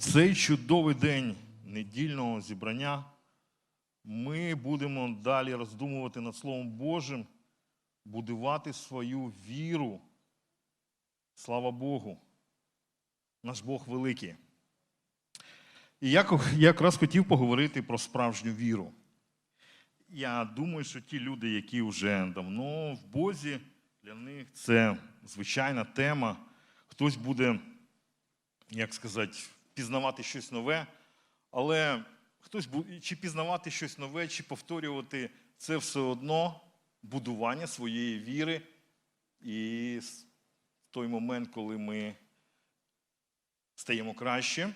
цей чудовий день недільного зібрання ми будемо далі роздумувати над Словом Божим, будувати свою віру. Слава Богу. Наш Бог великий. І я якраз хотів поговорити про справжню віру. Я думаю, що ті люди, які вже давно в Бозі, для них це звичайна тема. Хтось буде, як сказати, пізнавати щось нове, але хтось чи пізнавати щось нове, чи повторювати це все одно будування своєї віри. І в той момент, коли ми стаємо краще,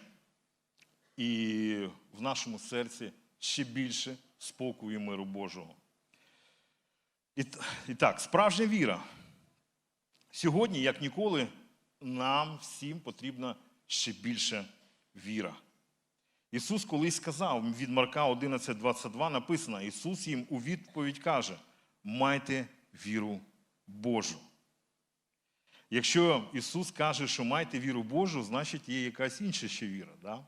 і в нашому серці ще більше спокою і миру Божого. І, і так, справжня віра. Сьогодні, як ніколи, нам всім потрібна ще більше віра. Ісус колись сказав від Марка 11:22 написано: Ісус їм у відповідь каже: майте віру Божу. Якщо Ісус каже, що майте віру Божу, значить є якась інша ще віра. Да?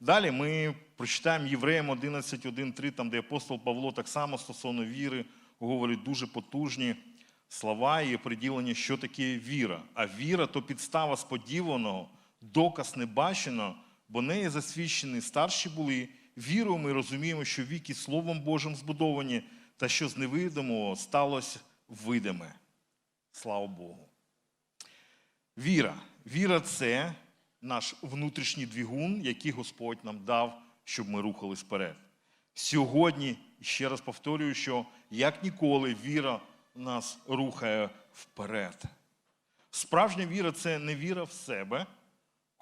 Далі ми прочитаємо Євреям 11.1.3, там, де апостол Павло так само стосовно віри говорить дуже потужні слова і приділення, що таке віра. А віра то підстава сподіваного, доказ небаченого, бо неї засвідчені старші були. Вірою ми розуміємо, що віки Словом Божим збудовані, та що з невидимого сталося видиме. Слава Богу. Віра. Віра це наш внутрішній двигун, який Господь нам дав, щоб ми рухались вперед. Сьогодні, ще раз повторюю, що як ніколи віра нас рухає вперед. Справжня віра це не віра в себе,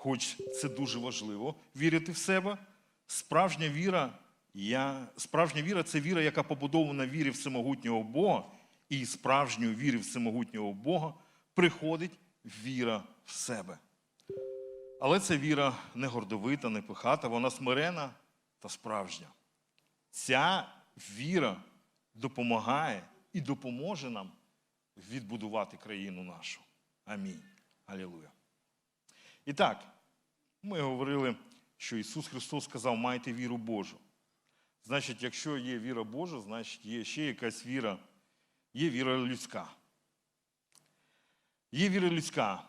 хоч це дуже важливо вірити в себе. Справжня віра, я, справжня віра це віра, яка побудована вірі в всемогутнього Бога, і справжньої віри в всемогутнього Бога приходить віра в себе. Але ця віра не гордовита, не пихата, вона смирена та справжня. Ця віра допомагає і допоможе нам відбудувати країну нашу. Амінь. Алілуя. І так, ми говорили, що Ісус Христос сказав, майте віру Божу. Значить, якщо є віра Божа, значить є ще якась віра, є віра людська. Є віра людська.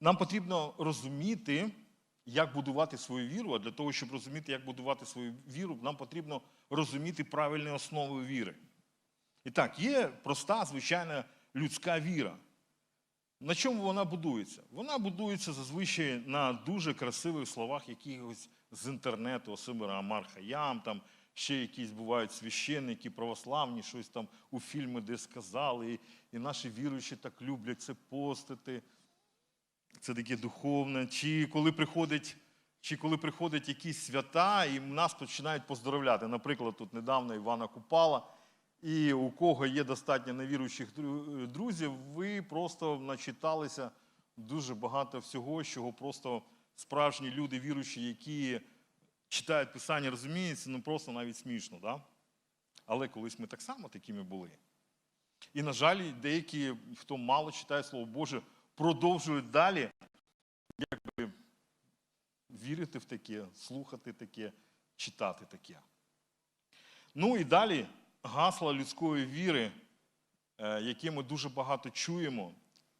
Нам потрібно розуміти, як будувати свою віру, а для того, щоб розуміти, як будувати свою віру, нам потрібно розуміти правильні основи віри. І так, є проста, звичайна людська віра. На чому вона будується? Вона будується зазвичай на дуже красивих словах якихось з інтернету, особливо Амар Хаям, там ще якісь бувають священники, православні, щось там у фільми, де сказали, і, і наші віруючі так люблять це постити. Це таке духовне. Чи коли приходить, чи коли приходять якісь свята, і нас починають поздоровляти. Наприклад, тут недавно Івана Купала, і у кого є достатньо невіруючих друзів, ви просто начиталися дуже багато всього, чого просто справжні люди віруючі, які читають Писання, розуміються, ну просто навіть смішно. Да? Але колись ми так само такими були. І, на жаль, деякі, хто мало читає Слово Боже, продовжують далі якби, вірити в таке, слухати таке, читати таке. Ну і далі гасла людської віри, е, яке ми дуже багато чуємо.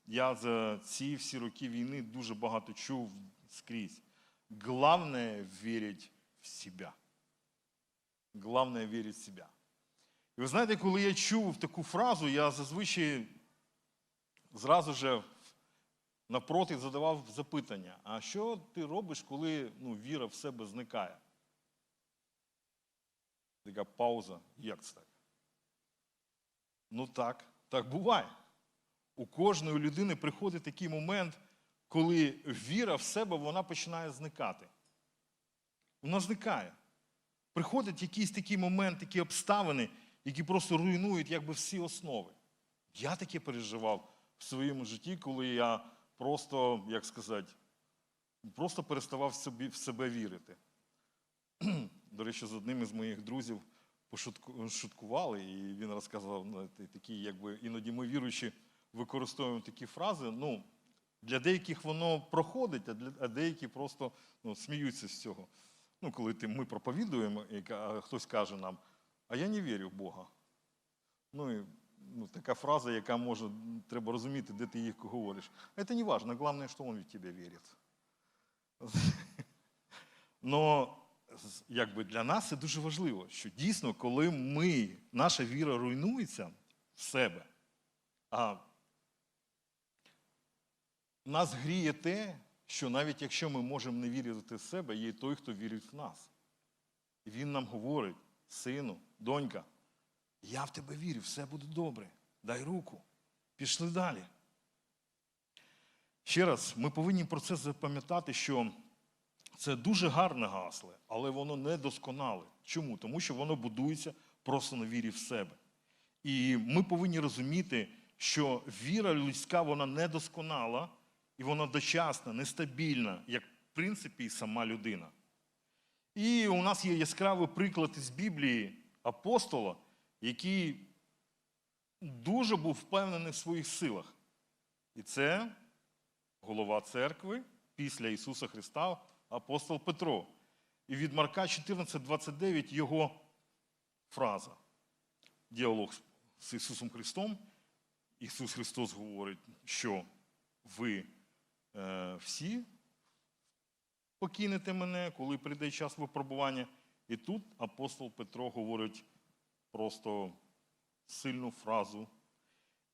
Я за ці всі роки війни дуже багато чув скрізь. Главное вірить в себе. Главное вірить в себе. І ви знаєте, коли я чув таку фразу, я зазвичай зразу же напроти задавав запитання: а що ти робиш, коли ну, віра в себе зникає? Така пауза, як це так? Ну так, так буває. У кожної людини приходить такий момент, коли віра в себе вона починає зникати. Вона зникає. Приходить якийсь такий момент, такі обставини, які просто руйнують якби всі основи. Я таке переживав в своєму житті, коли я просто, як сказати, просто переставав в себе вірити. До речі, з одним із моїх друзів пошуткували, і він розказував ну, такі, якби іноді ми віруючі використовуємо такі фрази. Ну, Для деяких воно проходить, а, для, а деякі просто ну, сміються з цього. Ну, коли ти, ми проповідуємо, і а хтось каже нам, а я не вірю в Бога. Ну, і, ну, така фраза, яка може, треба розуміти, де ти їх говориш. Це не важно, головне, що він в тебе вірить. Но якби для нас це дуже важливо, що дійсно, коли ми, наша віра руйнується в себе, а нас гріє те, що навіть якщо ми можемо не вірити в себе, є той, хто вірить в нас. І він нам говорить: сину, донька, я в тебе вірю, все буде добре. Дай руку. Пішли далі. Ще раз, ми повинні про це запам'ятати, що це дуже гарне гасло, але воно не досконале. Чому? Тому що воно будується просто на вірі в себе. І ми повинні розуміти, що віра людська вона недосконала і вона дочасна, нестабільна, як в принципі і сама людина. І у нас є яскравий приклад із Біблії апостола, який дуже був впевнений в своїх силах. І це голова церкви після Ісуса Христа, апостол Петро. І від Марка 14:29 його фраза. Діалог з- Ісусом Христом. Ісус Христос говорить, що ви е, всі покинете мене, коли прийде час випробування. І тут апостол Петро говорить просто сильну фразу.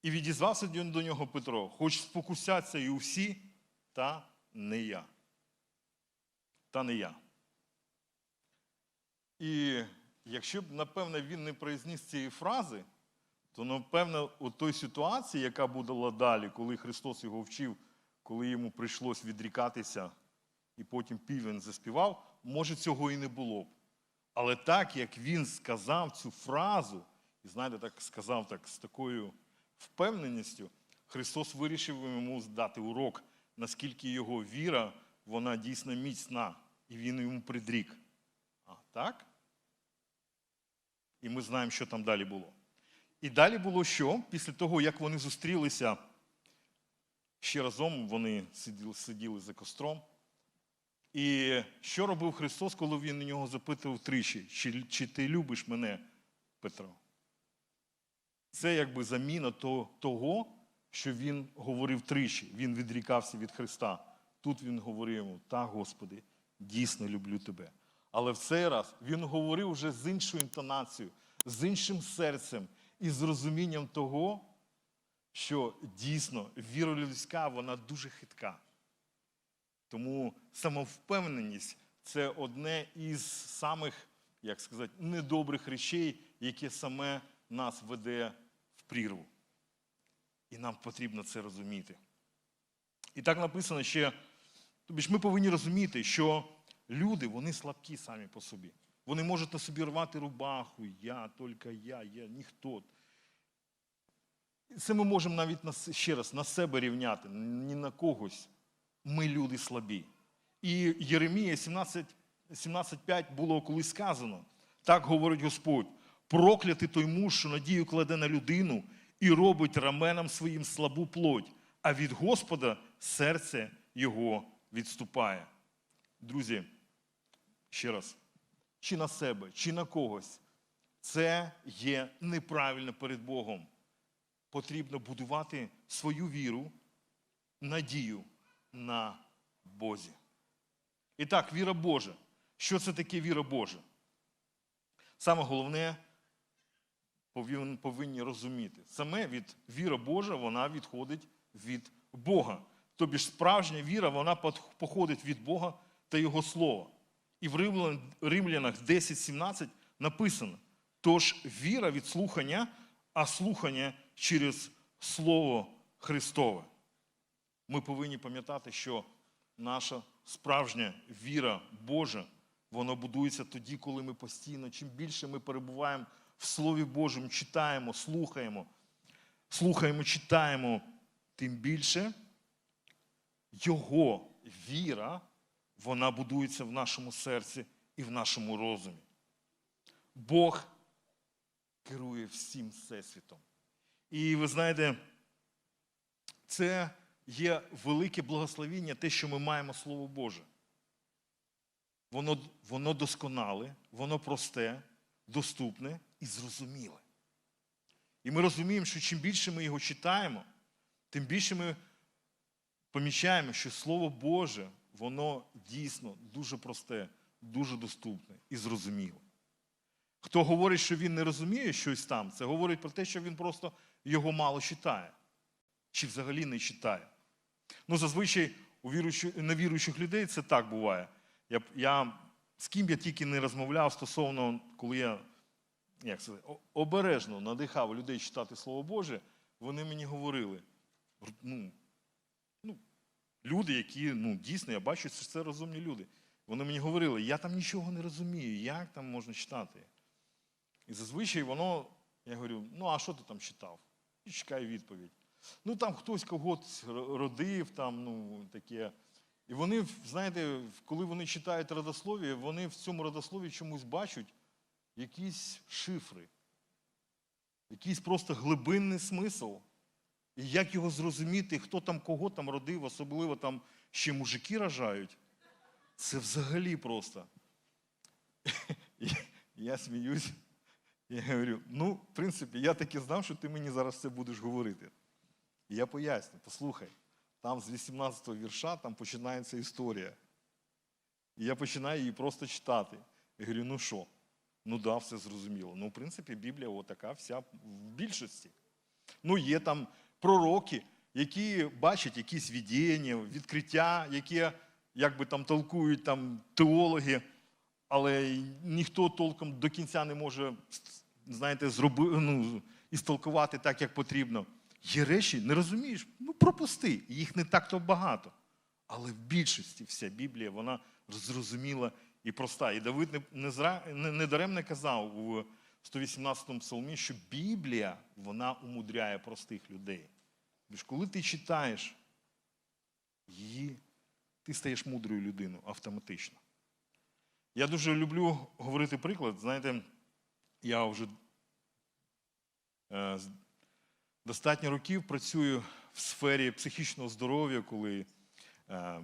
І відізвався до нього Петро, хоч спокусяться і усі, та не я. Та не я. І якщо б, напевне, він не произніс цієї фрази, то, напевно, у той ситуації, яка була далі, коли Христос його вчив, коли йому прийшлось відрікатися, і потім півень заспівав, може, цього і не було б. Але так, як він сказав цю фразу, і знаєте, так сказав так з такою впевненістю, Христос вирішив йому дати урок, наскільки його віра, вона дійсно міцна, і він йому придрік. А так? І ми знаємо, що там далі було. І далі було що? Після того, як вони зустрілися ще разом, вони сиділи, сиділи за костром. І що робив Христос, коли він у нього запитував тричі, чи, чи ти любиш мене, Петро? Це якби заміна того, що він говорив тричі. Він відрікався від Христа. Тут він говорив йому, та, Господи, дійсно люблю тебе. Але в цей раз він говорив вже з іншою інтонацією, з іншим серцем і з розумінням того, що дійсно віра людська, вона дуже хитка. Тому самовпевненість це одне із самих, як сказати, недобрих речей, яке саме нас веде в прірву. І нам потрібно це розуміти. І так написано ще, тобі ж ми повинні розуміти, що люди, вони слабкі самі по собі. Вони можуть на собі рвати рубаху, я, тільки я, я, ніхто. Це ми можемо навіть на, ще раз на себе рівняти, ні на когось. Ми люди слабі. І Єремія 17, 17.5 було колись сказано. Так говорить Господь: проклятий той муж, що надію кладе на людину і робить раменам своїм слабу плоть, а від Господа серце його відступає. Друзі, ще раз, чи на себе, чи на когось, це є неправильно перед Богом. Потрібно будувати свою віру, надію на Бозі. І так, віра Божа. Що це таке віра Божа? Саме головне повин- повинні розуміти. Саме від віра Божа вона відходить від Бога. Тобі ж справжня віра, вона походить від Бога та Його Слова. І в Римлянах 10.17 написано: тож віра від слухання, а слухання через Слово Христове. Ми повинні пам'ятати, що наша справжня віра Божа, вона будується тоді, коли ми постійно, чим більше ми перебуваємо в Слові Божому, читаємо, слухаємо, слухаємо, читаємо, тим більше Його віра, вона будується в нашому серці і в нашому розумі. Бог керує всім всесвітом. І ви знаєте, це є велике благословіння, те, що ми маємо Слово Боже. Воно, воно досконале, воно просте, доступне і зрозуміле. І ми розуміємо, що чим більше ми його читаємо, тим більше ми помічаємо, що Слово Боже, воно дійсно дуже просте, дуже доступне і зрозуміле. Хто говорить, що він не розуміє щось там, це говорить про те, що він просто його мало читає, чи взагалі не читає. Ну, зазвичай у віруючих, невіруючих людей це так буває. Я, я, з ким я тільки не розмовляв стосовно, коли я як це, обережно надихав людей читати Слово Боже, вони мені говорили, ну, ну, люди, які ну, дійсно, я бачу, що це розумні люди. Вони мені говорили, я там нічого не розумію, як там можна читати. І зазвичай воно, я говорю, ну а що ти там читав? І чекаю відповідь. Ну там хтось когось родив, там, ну, таке. І вони, знаєте, коли вони читають родослов'я, вони в цьому родослові чомусь бачать якісь шифри, якийсь просто глибинний смисл. І як його зрозуміти, хто там кого там родив, особливо там ще мужики рожають, це взагалі просто. Я сміюсь. Я говорю, ну, в принципі, я таки знав, що ти мені зараз це будеш говорити. І я поясню, послухай, там з 18 го вірша там починається історія. І я починаю її просто читати. Я говорю, ну що? Ну да, все зрозуміло. Ну, в принципі, Біблія отака вся в більшості. Ну, є там пророки, які бачать якісь видіння, відкриття, які якби там толкують там, теологи, але ніхто толком до кінця не може, знаєте, зроби, ну, істолкувати так, як потрібно. Є речі, не розумієш, ну пропусти, їх не так-то багато. Але в більшості вся Біблія, вона зрозуміла і проста. І Давид не, не, не, не даремно казав у 118-му псалмі, що Біблія вона умудряє простих людей. Бо коли ти читаєш її, ти стаєш мудрою людиною автоматично. Я дуже люблю говорити приклад. Знаєте, я вже е, достатньо років працюю в сфері психічного здоров'я, коли е,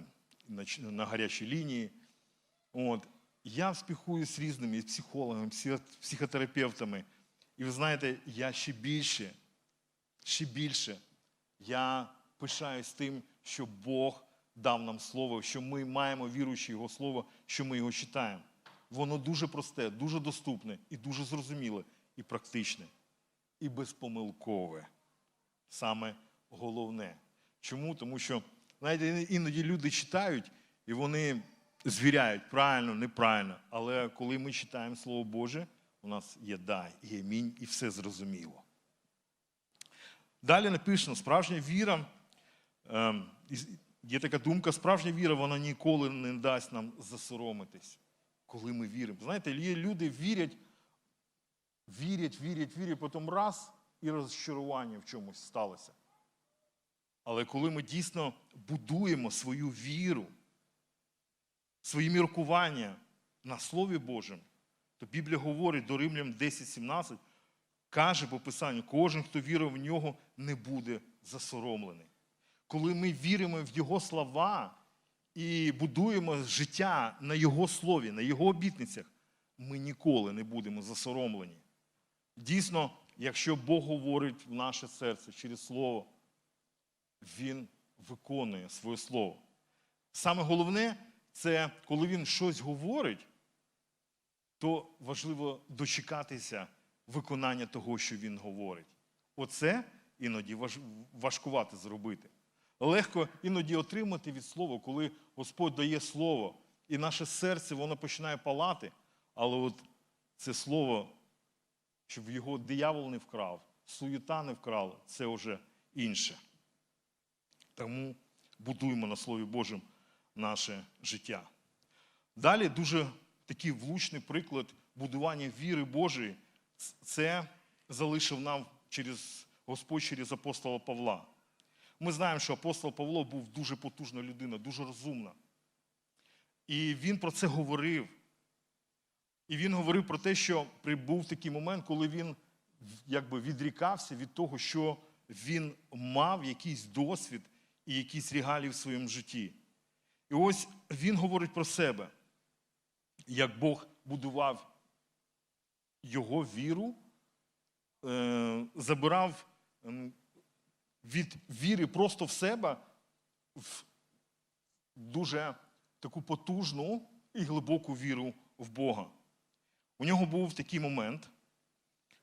на, на гарячій лінії. От. Я спілкуюся з різними психологами, психотерапевтами. І ви знаєте, я ще більше, ще більше я пишаюсь тим, що Бог дав нам слово, що ми маємо віруючи Його слово, що ми його читаємо. Воно дуже просте, дуже доступне і дуже зрозуміле, і практичне, і безпомилкове. Саме головне. Чому? Тому що, знаєте, іноді люди читають і вони звіряють правильно, неправильно. Але коли ми читаємо Слово Боже, у нас є да, і амінь, і все зрозуміло. Далі написано, справжня віра, ем, є така думка, справжня віра, вона ніколи не дасть нам засоромитись, коли ми віримо. Знаєте, є люди вірять, вірять, вірять, вірять, потім раз і розчарування в чомусь сталося. Але коли ми дійсно будуємо свою віру, свої міркування на Слові Божому, то Біблія говорить до Римлян 10.17, каже по Писанню, кожен, хто вірив в нього, не буде засоромлений. Коли ми віримо в Його слова і будуємо життя на Його слові, на Його обітницях, ми ніколи не будемо засоромлені. Дійсно, якщо Бог говорить в наше серце через Слово, Він виконує своє слово. Саме головне, це коли він щось говорить, то важливо дочекатися виконання того, що він говорить. Оце іноді важ- важкувати зробити. Легко іноді отримати від слова, коли Господь дає слово, і наше серце воно починає палати, але от це слово, щоб його диявол не вкрав, суєта не вкрала, це вже інше. Тому будуємо на Слові Божому наше життя. Далі дуже такий влучний приклад будування віри Божої. Це залишив нам через Господь через апостола Павла. Ми знаємо, що апостол Павло був дуже потужна людина, дуже розумна. І він про це говорив. І він говорив про те, що прибув такий момент, коли він якби відрікався від того, що він мав якийсь досвід і якісь регалії в своєму житті. І ось він говорить про себе, як Бог будував його віру, е, забирав ем, від віри просто в себе в дуже таку потужну і глибоку віру в Бога. У нього був такий момент,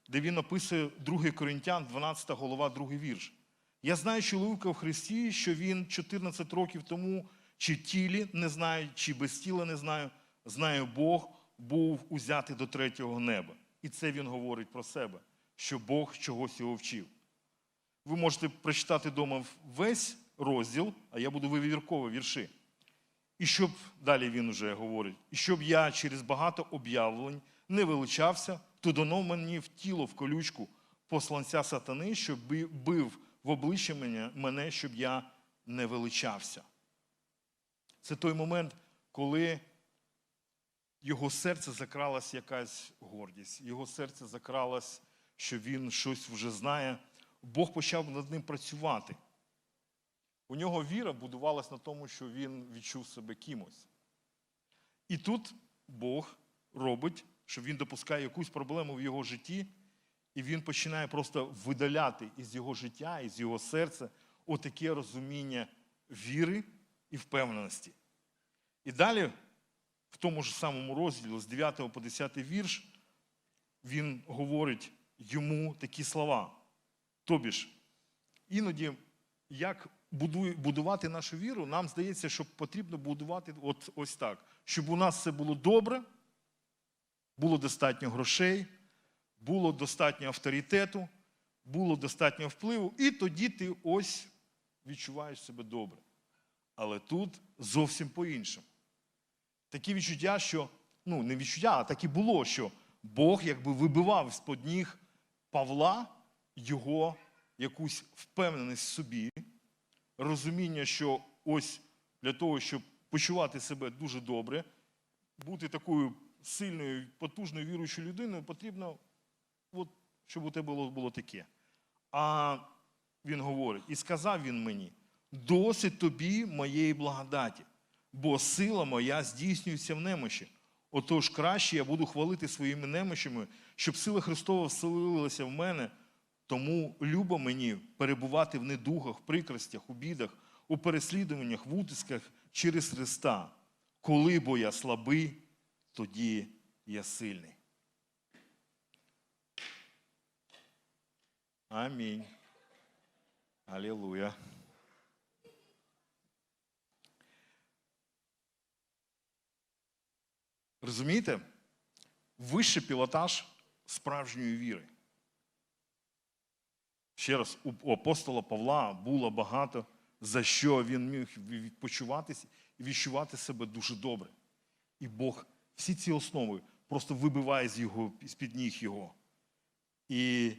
де він описує 2 Коринтян, 12 голова, 2 вірш. Я знаю чоловіка в Христі, що він 14 років тому, чи тілі не знаю, чи без тіла не знаю, знаю Бог, був узятий до третього неба. І це він говорить про себе, що Бог чогось його вчив. Ви можете прочитати вдома весь розділ, а я буду вивіркові вірші. І щоб далі він вже говорить, і щоб я через багато об'явлень не величався, то дано мені в тіло в колючку посланця сатани, щоб бив в обличчя мене, щоб я не величався. Це той момент, коли його серце закралась якась гордість, його серце закралось, що він щось вже знає. Бог почав над ним працювати. У нього віра будувалась на тому, що він відчув себе кимось. І тут Бог робить, що він допускає якусь проблему в його житті, і він починає просто видаляти із його життя, із його серця отаке розуміння віри і впевненості. І далі, в тому ж самому розділі, з 9 по 10 вірш, він говорить йому такі слова. Тобі ж, іноді, як будувати нашу віру, нам здається, що потрібно будувати от ось так, щоб у нас все було добре, було достатньо грошей, було достатньо авторитету, було достатньо впливу, і тоді ти ось відчуваєш себе добре. Але тут зовсім по-іншому. Такі відчуття, що, ну, не відчуття, а так і було, що Бог якби вибивав з-под ніг Павла його якусь впевненість в собі, розуміння, що ось для того, щоб почувати себе дуже добре, бути такою сильною, потужною віруючою людиною, потрібно, от, щоб у тебе було, було таке. А він говорить, і сказав він мені: досить тобі моєї благодаті, бо сила моя здійснюється в немощі. Отож краще я буду хвалити своїми немощами, щоб сила Христова вселилася в мене. Тому любо мені перебувати в недугах, в прикростях, у бідах, у переслідуваннях, в утисках через Христа. Коли бо я слабий, тоді я сильний. Амінь. Алілуя. Розумієте? Вищий пілотаж справжньої віри. Ще раз, у апостола Павла було багато, за що він міг відпочиватися і відчувати себе дуже добре. І Бог всі ці основи просто вибиває з його, з-під ніг його. І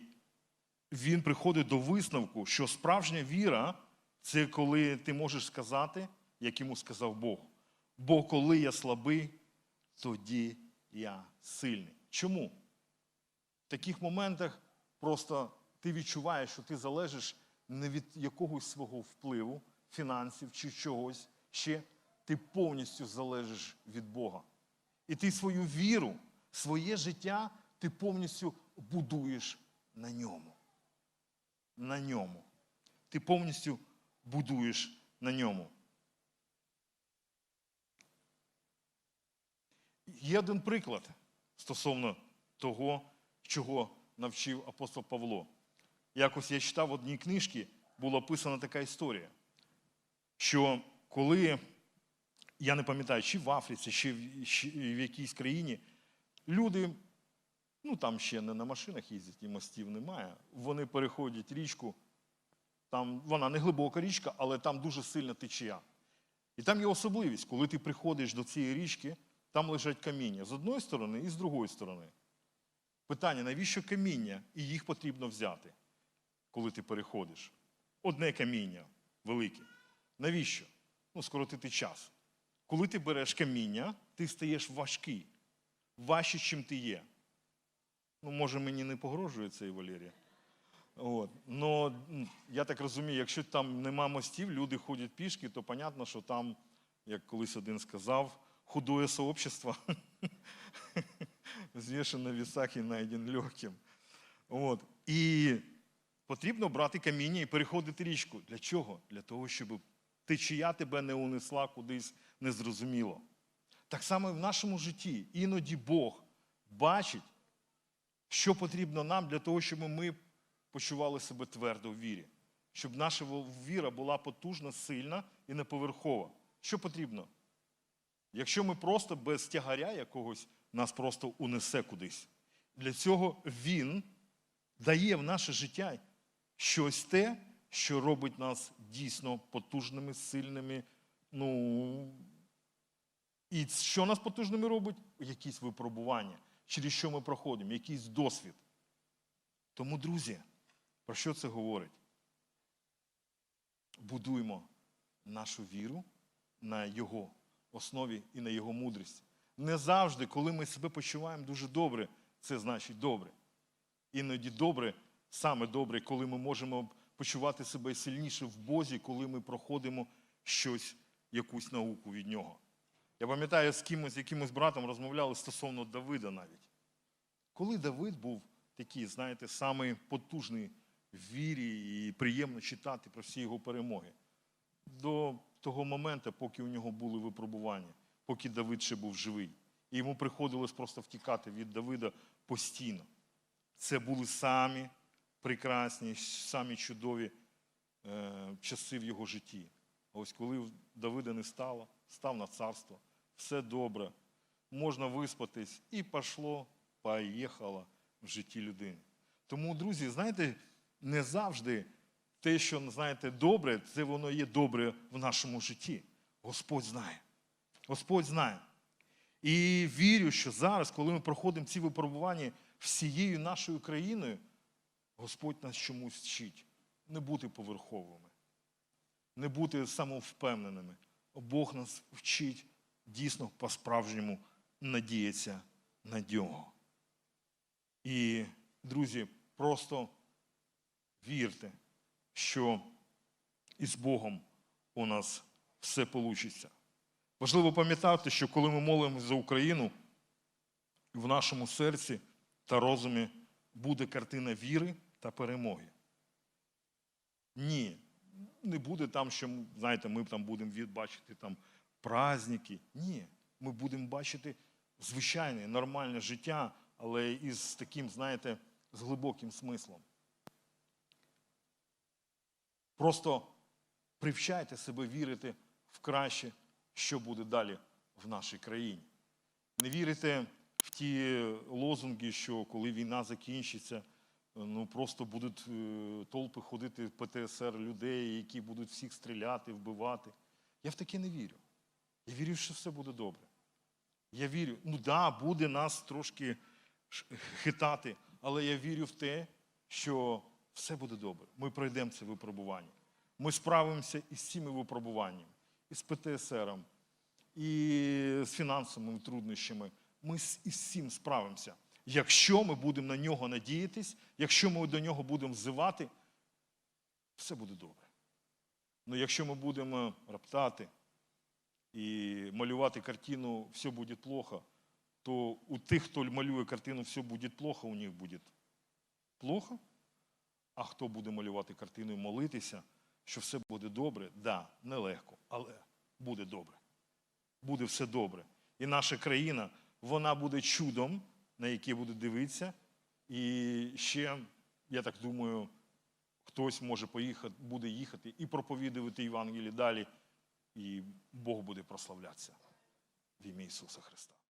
він приходить до висновку, що справжня віра це коли ти можеш сказати, як йому сказав Бог. Бо коли я слабий, тоді я сильний. Чому? В таких моментах просто ти відчуваєш, що ти залежиш не від якогось свого впливу, фінансів чи чогось ще, ти повністю залежиш від Бога. І ти свою віру, своє життя ти повністю будуєш на ньому. На ньому. Ти повністю будуєш на ньому. Є один приклад стосовно того, чого навчив апостол Павло. Якось я читав в одній книжці, була описана така історія, що коли, я не пам'ятаю, чи в Африці, чи в, якійсь країні, люди, ну там ще не на машинах їздять і мостів немає, вони переходять річку, там вона не глибока річка, але там дуже сильна течія. І там є особливість, коли ти приходиш до цієї річки, там лежать каміння з одної сторони і з другої сторони. Питання, навіщо каміння? І їх потрібно взяти, коли ти переходиш. Одне каміння велике. Навіщо? Ну, скоротити час. Коли ти береш каміння, ти стаєш важкий, важче, чим ти є. Ну, може, мені не погрожує цей Валерія. От. Но я так розумію, якщо там нема мостів, люди ходять пішки, то понятно, що там, як колись один сказав, худое сообщество звішено на вісах і найден легким. От. І потрібно брати каміння і переходити річку. Для чого? Для того, щоб течія тебе не унесла кудись незрозуміло. Так само і в нашому житті. Іноді Бог бачить, що потрібно нам для того, щоб ми почували себе твердо в вірі. Щоб наша віра була потужна, сильна і неповерхова. Що потрібно? Якщо ми просто без тягаря якогось нас просто унесе кудись. Для цього Він дає в наше життя щось те, що робить нас дійсно потужними, сильними. Ну, і що нас потужними робить? Якісь випробування, через що ми проходимо, якийсь досвід. Тому, друзі, про що це говорить? Будуємо нашу віру на Його основі і на Його мудрості. Не завжди, коли ми себе почуваємо дуже добре, це значить добре. Іноді добре, саме добре, коли ми можемо почувати себе сильніше в Бозі, коли ми проходимо щось, якусь науку від нього. Я пам'ятаю, з кимось, якимось братом розмовляли стосовно Давида навіть. Коли Давид був такий, знаєте, самий потужний в вірі і приємно читати про всі його перемоги. До того моменту, поки у нього були випробування, поки Давид ще був живий. І йому приходилось просто втікати від Давида постійно. Це були самі прекрасні, самі чудові е, часи в його житті. А ось коли Давида не стало, став на царство, все добре, можна виспатись, і пішло, поїхало в житті людини. Тому, друзі, знаєте, не завжди те, що знаєте, добре, це воно є добре в нашому житті. Господь знає. Господь знає. І вірю, що зараз, коли ми проходимо ці випробування всією нашою країною, Господь нас чомусь вчить не бути поверховими, не бути самовпевненими. Бог нас вчить дійсно по-справжньому надіятися на нього. І, друзі, просто вірте, що із Богом у нас все вийде. Важливо пам'ятати, що коли ми молимося за Україну, в нашому серці та розумі буде картина віри та перемоги. Ні, не буде там, що знаєте, ми там будемо бачити там праздники. Ні, ми будемо бачити звичайне, нормальне життя, але із таким, знаєте, з глибоким смислом. Просто привчайте себе вірити в краще, що буде далі в нашій країні. Не вірите в ті лозунги, що коли війна закінчиться, ну просто будуть е, толпи ходити в ПТСР людей, які будуть всіх стріляти, вбивати. Я в таке не вірю. Я вірю, що все буде добре. Я вірю, ну да, буде нас трошки хитати, але я вірю в те, що все буде добре. Ми пройдемо це випробування. Ми справимося із цими випробуваннями, і з ПТСРом, і з фінансовими труднощами. Ми із цим справимося. Якщо ми будемо на нього надіятись, якщо ми до нього будемо взивати, все буде добре. Ну якщо ми будемо раптати і малювати картину все буде плохо, то у тих, хто малює картину все буде плохо, у них буде плохо. А хто буде малювати картину і молитися, що все буде добре, Так, да, нелегко, але буде добре. Буде все добре. І наша країна, вона буде чудом, на яке буде дивитися. І ще, я так думаю, хтось може поїхати, буде їхати і проповідувати Євангелії далі, і Бог буде прославлятися в ім'я Ісуса Христа.